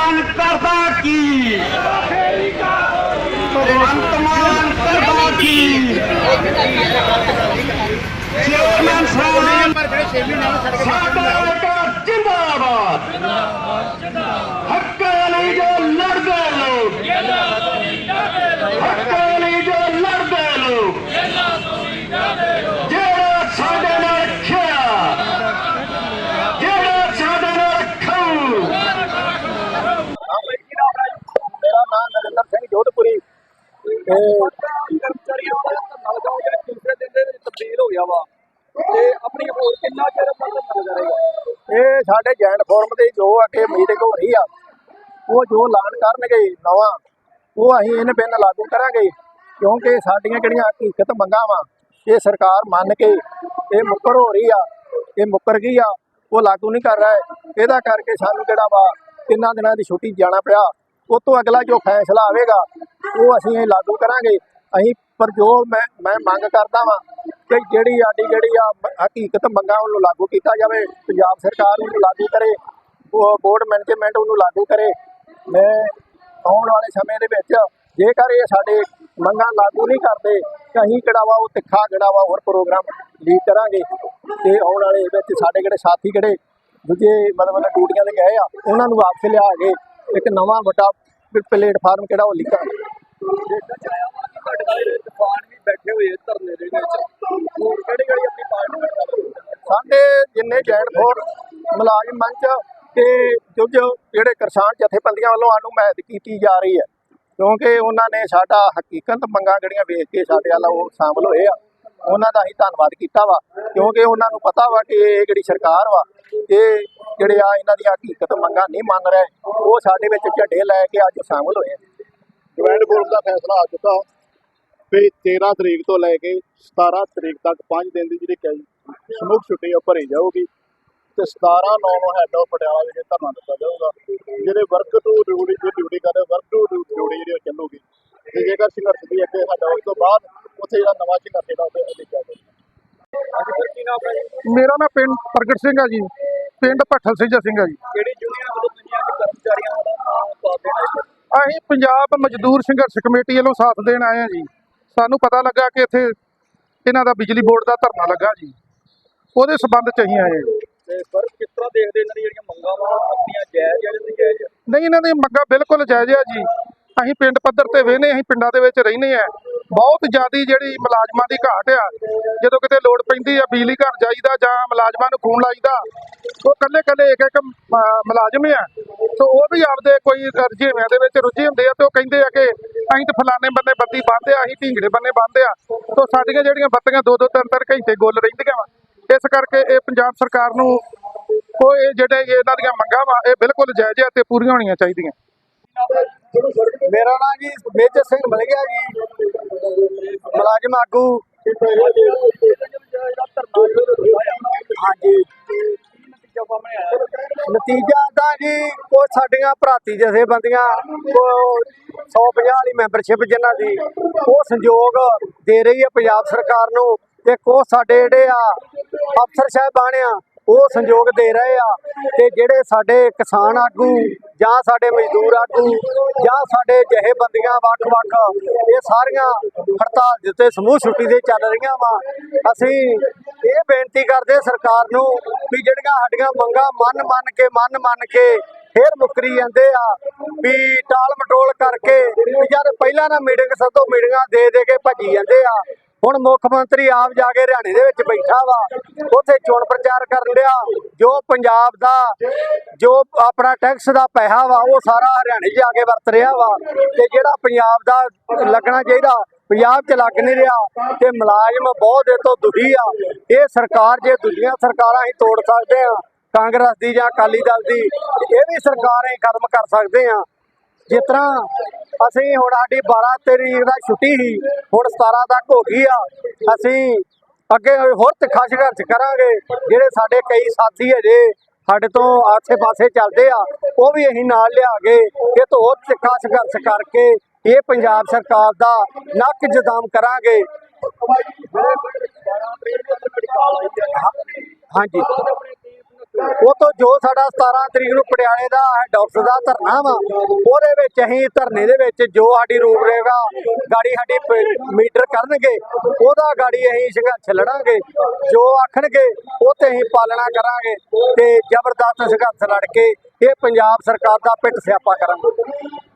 ਅੰਤਮਾਨ ਕਰਦਾ ਕੀ? ਭਗਵੰਤ ਅੰਤਮਾਨ ਕਰਦਾ ਕੀ? ਚੇਅਰਮੈਨ ਸਾਹਿਬ ਕਰਮਚਾਰੀਆਂ ਦਾ ਧਰਨਾ ਲਗਾਓ ਜਿਹੜਾ ਦੂਸਰੇ ਦਿਨ ਦੇ ਵਿੱਚ ਤਬਦੀਲ ਹੋ ਗਿਆ ਵਾ ਤੇ ਆਪਣੀ ਹੋਰ ਕਿੰਨਾ ਚਿਰ ਆਪਣਾ ਧਰਨਾ ਇਹ ਸਾਡੇ ਜੈਨ ਫੋਰਮ ਦੇ ਜੋ ਅੱਗੇ ਮੀਟਿੰਗ ਹੋ ਰਹੀ ਆ, ਉਹ ਜੋ ਐਲਾਨ ਕਰਨਗੇ ਨਵਾਂ, ਉਹ ਅਸੀਂ ਇਹਨ ਬਿਨ ਲਾਗੂ ਕਰਾਂਗੇ, ਕਿਉਂਕਿ ਸਾਡੀਆਂ ਜਿਹੜੀਆਂ ਹਕੀਕਤ ਮੰਗਾਂ ਵਾ, ਇਹ ਸਰਕਾਰ ਮੰਨ ਕੇ ਇਹ ਮੁੱਕਰ ਹੋ ਰਹੀ ਆ, ਇਹ ਮੁੱਕਰ ਗਈ ਆ, ਉਹ ਲਾਗੂ ਨਹੀਂ ਕਰ ਰਿਹਾ। ਇਹਦਾ ਕਰਕੇ ਸਾਨੂੰ ਜਿਹੜਾ ਵਾ ਤਿੰਨਾਂ ਦਿਨਾਂ ਦੀ ਛੁੱਟੀ ਜਾਣਾ ਪਿਆ। ਉਸ ਤੋਂ ਅਗਲਾ ਜੋ ਫੈਸਲਾ ਆਵੇਗਾ, ਉਹ ਅਸੀਂ ਇਹ ਲਾਗੂ ਕਰਾਂਗੇ। ਅਸੀਂ ਪਰ ਜੋ ਮੈਂ ਮੈਂ ਮੰਗ ਕਰਦਾ ਵਾਂ ਕਿ ਜਿਹੜੀ ਸਾਡੀ ਜਿਹੜੀ ਆ ਹਕੀਕਤ ਮੰਗਾਂ ਉਹਨੂੰ ਲਾਗੂ ਕੀਤਾ ਜਾਵੇ, ਪੰਜਾਬ ਸਰਕਾਰ ਉਹਨੂੰ ਲਾਗੂ ਕਰੇ, ਉਹ ਬੋਰਡ ਮੈਨੇਜਮੈਂਟ ਉਹਨੂੰ ਲਾਗੂ ਕਰੇ। ਮੈਂ ਆਉਣ ਵਾਲੇ ਸਮੇਂ ਦੇ ਵਿੱਚ ਜੇਕਰ ਇਹ ਸਾਡੇ ਮੰਗਾਂ ਲਾਗੂ ਨਹੀਂ ਕਰਦੇ, ਤਾਂ ਅਸੀਂ ਕਿਹੜਾ ਵਾ ਉਹ ਤਿੱਖਾ ਜਿਹੜਾ ਵਾ ਹੋਰ ਪ੍ਰੋਗਰਾਮ ਲੀਡ ਕਰਾਂਗੇ। ਤੇ ਆਉਣ ਵਾਲੇ ਵਿੱਚ ਸਾਡੇ ਜਿਹੜੇ ਸਾਥੀ ਜਿਹੜੇ ਦੂਜੇ ਮਤਲਬ ਡਿਊਟੀਆਂ ਤੇ ਗਏ ਆ, ਉਹਨਾਂ ਨੂੰ ਵਾਪਸ ਲਿਆ ਕੇ ਇੱਕ ਨਵਾਂ ਵੱਡਾ ਪਲੇਟਫਾਰਮ ਕਿਹੜਾ ਉਹ ਲਿਖਾਂਗੇ ਦੇਖਣ ਚ ਆਇਆ ਵਾ ਕਿ ਤੁਹਾਡੇ ਨਾਲ ਜਿਹੜੇ ਤੂਫਾਨ ਵੀ ਬੈਠੇ ਹੋਏ ਧਰਨੇ ਦੇ ਵਿੱਚ। ਹੋਰ ਕਿਹੜੀ ਕਿਹੜੀ ਆਪਣੀ ਪਾਰਟੀ ਸਾਡੇ ਜਿੰਨੇ ਜੈਨ ਫੋਰ ਮੁਲਾਜ਼ਮ ਮੰਚ ਤੇ ਕੁਝ ਜਿਹੜੇ ਕਿਸਾਨ ਜਥੇਬੰਦੀਆਂ ਵੱਲੋਂ ਸਾਨੂੰ ਮਦਦ ਕੀਤੀ ਜਾ ਰਹੀ ਹੈ ਕਿਉਂਕਿ ਉਹਨਾਂ ਨੇ ਸਾਡਾ ਹਕੀਕਤ ਮੰਗਾਂ ਜਿਹੜੀਆਂ ਵੇਖ ਕੇ ਸਾਡੇ ਵੱਲ ਉਹ ਸ਼ਾਮਲ ਹੋਏ ਆ ਉਹਨਾਂ ਦਾ ਅਸੀਂ ਧੰਨਵਾਦ ਕੀਤਾ ਵਾ ਕਿਉਂਕਿ ਉਹਨਾਂ ਨੂੰ ਪਤਾ ਵਾ ਕਿ ਇਹ ਜਿਹੜੀ ਸਰਕਾਰ ਵਾ ਇਹ ਜਿਹੜੇ ਆ ਇਹਨਾਂ ਦੀਆਂ ਹਕੀਕਤ ਮੰਗਾਂ ਨਹੀਂ ਮੰਨ ਰਹੇ। ਉਹ ਸਾਡੇ ਵਿੱਚ ਝੰਡੇ ਲੈ ਕੇ ਅੱਜ ਸ਼ਾਮਲ ਹੋਏ ਆ। ਡਿਵੈਂਡ ਬੋਰਡ ਦਾ ਫੈਸਲਾ ਆ ਚੁੱਕਾ। ਵੀ 13 ਤਰੀਕ ਤੋਂ ਲੈ ਕੇ 17 ਤਰੀਕ ਤੱਕ 5 ਦਿਨ ਦੀ ਜਿਹੜੀ ਕਈ ਸਮੂਹ ਛੁੱਟੀ ਉਹ ਭਰੀ ਜਾਊਗੀ। ਤੇ 17 9 ਨੂੰ ਹੈਡ ਆਫ ਪਟਿਆਲਾ ਵਿਖੇ ਧਰਨਾ ਦਿੱਤਾ ਜਾਊਗਾ। ਜਿਹੜੇ ਵਰਕ ਟੂ ਡਿਊਟੀ ਦੀ ਡਿਊਟੀ ਕਰਦੇ ਵਰਕ ਟੂ ਡਿਊਟੀ ਜਿਹੜੀ ਉਹ ਚੱਲੂਗੀ। ਤੇ ਜੇਕਰ ਸੰਘਰਸ਼ ਦੀ ਅੱਗੇ ਸਾਡਾ ਉਸ ਤੋਂ ਬਾਅਦ ਉੱਥੇ ਜਿਹੜਾ ਨਵਾਂ ਸੰਘਰਸ਼ ਦਾ ਉਹ ਲਿਖਿਆ ਜਾਊਗਾ ਮੇਰਾ ਨਾਮ ਪਿੰਡ ਪ੍ਰਗਟ ਸਿੰਘ ਆ ਜੀ। ਪਿੰਡ ਭੱਠਲ ਸਿੰਘ ਸਿੰਘ ਆ ਜੀ। ਕਿਹੜੀ ਯੂਨੀਅਨ ਵੱਲੋਂ ਦੁਨੀਆ ਦੇ ਕਰਮਚਾਰੀਆਂ ਦਾ ਸਾਥ ਦੇਣਾ ਹੈ ਅਸੀਂ ਪੰਜਾਬ ਮਜ਼ਦੂਰ ਸੰਘਰਸ਼ ਕਮੇਟੀ ਵੱਲੋਂ ਸਾਥ ਦੇਣ ਆਏ ਆ ਜੀ। ਸਾਨੂੰ ਪਤਾ ਲੱਗਾ ਕਿ ਇੱਥੇ ਇਹਨਾਂ ਦਾ ਬਿਜਲੀ ਬੋਰਡ ਦਾ ਧਰਨਾ ਲੱਗਾ ਜੀ। ਉਹਦੇ ਸਬੰਧ ਚ ਅਸੀਂ ਆਏ ਹਾਂ ਜੀ। ਤੇ ਸਰ ਕਿਸ ਤਰ੍ਹਾਂ ਦੇਖਦੇ ਇਹਨਾਂ ਦੀਆਂ ਜਿਹੜੀਆਂ ਮੰਗਾਂ ਵਾ ਆਪਣੀਆਂ ਜਾਇਜ਼ ਜਾਂ ਨਹੀਂ ਇਹਨਾਂ ਦੀ ਮੰਗਾਂ ਬਿਲਕੁਲ ਜਾਇਜ਼ ਆ ਜੀ। ਅਸੀਂ ਪਿੰਡ ਪੱਧਰ ਤੇ ਵੇਹਨੇ ਅਸੀਂ ਪਿੰਡਾਂ ਦੇ ਵਿੱਚ ਰਹਿੰਦੇ ਆ ਬਹੁਤ ਜ਼ਿਆਦੀ ਜਿਹੜੀ ਮੁਲਾਜ਼ਮਾਂ ਦੀ ਘਾਟ ਆ। ਜਦੋਂ ਕਿਤੇ ਲੋੜ ਪੈਂਦੀ ਆ ਬਿਜਲੀ ਘਰ ਜਾਈਦਾ ਜਾਂ ਮੁਲਾਜ਼ਮਾਂ ਨੂੰ ਫੋਨ ਲਾਈਦਾ ਉਹ ਕੱਲੇ ਕੱਲੇ ਇੱਕ ਇੱਕ ਮੁਲਾਜ਼ਮ ਆ। ਸੋ ਉਹ ਵੀ ਆਪਦੇ ਕੋਈ ਰੁਝੇਵਿਆਂ ਦੇ ਵਿੱਚ ਰੁੱਝੇ ਹੁੰਦੇ ਆ ਤੇ ਉਹ ਕਹਿੰਦੇ ਆ ਕਿ ਅਸੀਂ ਤਾਂ ਫਲਾਣੇ ਬੰਨੇ ਬੱਤੀ ਬੰਦ ਆ, ਅਸੀਂ ਢੀਂਗੜੇ ਬੰਨੇ ਬੰਦ ਆ। ਸੋ ਸਾਡੀਆਂ ਜਿਹੜੀਆਂ ਬੱਤੀਆਂ ਦੋ ਦੋ ਤਿੰਨ ਤਿੰਨ ਘੰਟੇ ਗੁੱਲ ਰਹਿੰਦੀਆਂ ਵਾ। ਇਸ ਕਰਕੇ ਇਹ ਪੰਜਾਬ ਸਰਕਾਰ ਨੂੰ ਕੋਈ ਇਹ ਜਿਹੜੇ ਇਹਨਾਂ ਦੀਆਂ ਮੰਗਾਂ ਵਾ, ਇਹ ਬਿਲਕੁਲ ਜਾਇਜ਼ ਆ ਤੇ ਪੂਰੀਆਂ ਹੋਣੀਆਂ ਚਾਹੀਦੀਆਂ। ਮੇਰਾ ਨਾਮ ਜੀ ਮੇਜਰ ਸਿੰਘ ਮਲਗਿਆ ਜੀ। ਮੁਲਾਜ਼ਮ ਆਗੂ। ਹਾਂਜੀ। ਨਤੀਜਾ ਤਾਂ ਜੀ ਕੋ ਸਾਡੀਆਂ ਭਰਾਤੀ ਜਥੇਬੰਦੀਆਂ ਕੋ 150 ਵਾਲੀ ਮੈਂਬਰਸ਼ਿਪ ਜਿਨ੍ਹਾਂ ਦੀ, ਉਹ ਸੰਯੋਗ ਦੇ ਰਹੀ ਹੈ ਪੰਜਾਬ ਸਰਕਾਰ ਨੂੰ। ਤੇ ਕੋ ਸਾਡੇ ਜਿਹੜੇ ਆ ਅਫਸਰ ਸਾਹਿਬਾਨ ਆ ਉਹ ਸੰਯੋਗ ਦੇ ਰਹੇ ਆ ਤੇ ਜਿਹੜੇ ਸਾਡੇ ਕਿਸਾਨ ਆਗੂ ਜਾਂ ਸਾਡੇ ਮਜ਼ਦੂਰ ਆਗੂ ਜਾਂ ਸਾਡੇ ਜਥੇਬੰਦੀਆਂ ਵੱਖ-ਵੱਖ ਇਹ ਸਾਰੀਆਂ ਹੜਤਾਲ ਦੇ ਉੱਤੇ ਸਮੂਹ ਛੁੱਟੀ ਦੇ ਚੱਲ ਰਹੀਆਂ ਵਾ। ਅਸੀਂ ਇਹ ਬੇਨਤੀ ਕਰਦੇ ਸਰਕਾਰ ਨੂੰ ਵੀ ਜਿਹੜੀਆਂ ਸਾਡੀਆਂ ਮੰਗਾਂ ਮੰਨ ਮੰਨ ਕੇ ਮੰਨ ਮੰਨ ਕੇ ਫੇਰ ਮੁੱਕਰੀ ਜਾਂਦੇ ਆ, ਵੀ ਟਾਲ ਮਟੋਲ ਕਰਕੇ ਯਾਰ ਪਹਿਲਾਂ ਨਾ ਮੀਟਿੰਗ ਸੱਦੋ ਮੀਟਿੰਗਾਂ ਦੇ ਦੇ ਕੇ ਭੱਜੀ ਜਾਂਦੇ ਆ। ਹੁਣ ਮੁੱਖ ਮੰਤਰੀ ਆਪ ਜਾ ਕੇ ਹਰਿਆਣੇ ਦੇ ਵਿੱਚ ਬੈਠਾ ਵਾ, ਉੱਥੇ ਚੋਣ ਪ੍ਰਚਾਰ ਕਰਨ ਡਿਆ। ਜੋ ਪੰਜਾਬ ਦਾ, ਜੋ ਆਪਣਾ ਟੈਕਸ ਦਾ ਪੈਸਾ ਵਾ, ਉਹ ਸਾਰਾ ਹਰਿਆਣੇ 'ਚ ਜਾ ਕੇ ਵਰਤ ਰਿਹਾ ਵਾ। ਤੇ ਜਿਹੜਾ ਪੰਜਾਬ ਦਾ ਲੱਗਣਾ ਚਾਹੀਦਾ, ਪੰਜਾਬ 'ਚ ਲੱਗ ਨਹੀਂ ਰਿਹਾ, ਤੇ ਮੁਲਾਜ਼ਮ ਬਹੁਤ ਇਹ ਤੋਂ ਦੁਖੀ ਆ। ਇਹ ਸਰਕਾਰ, ਜੇ ਦੂਜੀਆਂ ਸਰਕਾਰਾਂ ਹੀ ਤੋੜ ਸਕਦੇ ਆ, ਕਾਂਗਰਸ ਦੀ ਜਾਂ ਅਕਾਲੀ ਦਲ ਦੀ, ਇਹ ਵੀ ਸਰਕਾਰ ਹੀ ਖਤਮ ਕਰ ਸਕਦੇ ਆ। ਜਿਸ ਤਰ੍ਹਾਂ ਅਸੀਂ ਹੁਣ ਸਾਡੀ 12 ਤਰੀਕ ਦਾ ਛੁੱਟੀ ਸੀ ਹੁਣ 17 ਤੱਕ ਹੋ ਗਈ ਆ ਅਸੀਂ ਅੱਗੇ ਹੋਰ ਤਿੱਖਾ ਸੰਘਰਸ਼ ਕਰਾਂਗੇ ਜਿਹੜੇ ਸਾਡੇ ਕਈ ਸਾਥੀ ਅਜੇ ਸਾਡੇ ਤੋਂ ਆਸੇ-ਪਾਸੇ ਚੱਲਦੇ ਆ ਉਹ ਵੀ ਅਸੀਂ ਨਾਲ ਲਿਆ ਕੇ ਇਹ ਤੋਂ ਹੋਰ ਤਿੱਖਾ ਸੰਘਰਸ਼ ਕਰਕੇ ਇਹ ਪੰਜਾਬ ਸਰਕਾਰ ਦਾ ਨੱਕ ਜਦਾਮ ਕਰਾਂਗੇ। ਹਾਂਜੀ। ਉਹ ਤੋਂ ਜੋ ਸਾਡਾ 17 ਤਰੀਕ ਨੂੰ ਪਟਿਆਲੇ ਦਾ ਡਾਕਟਰ ਦਾ ਧਰਨਾ ਵਾ, ਉਹਦੇ ਵਿੱਚ ਅਸੀਂ ਧਰਨੇ ਦੇ ਵਿੱਚ ਜੋ ਸਾਡੀ ਰੂਪਰੇਖਾ ਗਾੜੀ ਸਾਡੀ ਮੀਟਰ ਕਰਨਗੇ, ਉਹਦਾ ਗਾੜੀ ਅਸੀਂ ਸੰਘਰਸ਼ ਲੜਾਂਗੇ, ਜੋ ਆਖਣਗੇ, ਉਹ ਤੇ ਅਸੀਂ ਪਾਲਣਾ ਕਰਾਂਗੇ ਤੇ ਜ਼ਬਰਦਸਤ ਸੰਘਰਸ਼ ਲੜ ਕੇ ਇਹ ਪੰਜਾਬ ਸਰਕਾਰ ਦਾ ਪਿੱਟ ਸਿਆਪਾ ਕਰਾਂਗੇ।